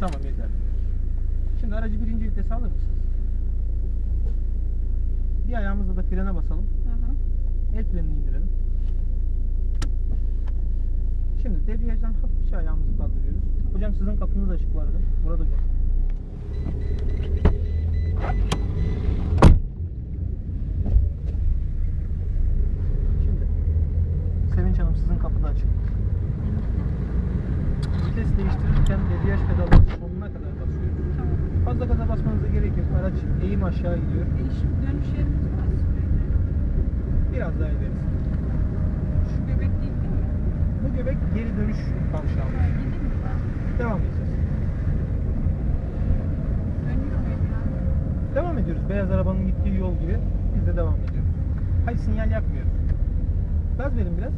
Tamam yeterli. Şimdi aracı birinci vitese alır mısınız? Bir ayağımızla da frene basalım. Hı hı. El frenini indirelim. Şimdi debriyajdan hafifçe ayağımızı kaldırıyoruz. Hocam sizin kapınız açık bu arada. Burada hocam. Şimdi Sevinç Hanım sizin kapı da açık. Vites değiştirirken debriyaj pedalını Fazla gaza basmanıza gerek yok. Araç eğim aşağı gidiyor. Değişim dönüş yerimiz var. Biraz daha ilerisi. Şu göbek değil değil mi? Bu göbek geri dönüş. Ha, mi? Devam edeceğiz. Dönüyor muyum ya? Devam ediyoruz. Beyaz arabanın gittiği yol gibi biz de devam ediyoruz. Hayır sinyal yakmıyoruz. Gaz verin biraz.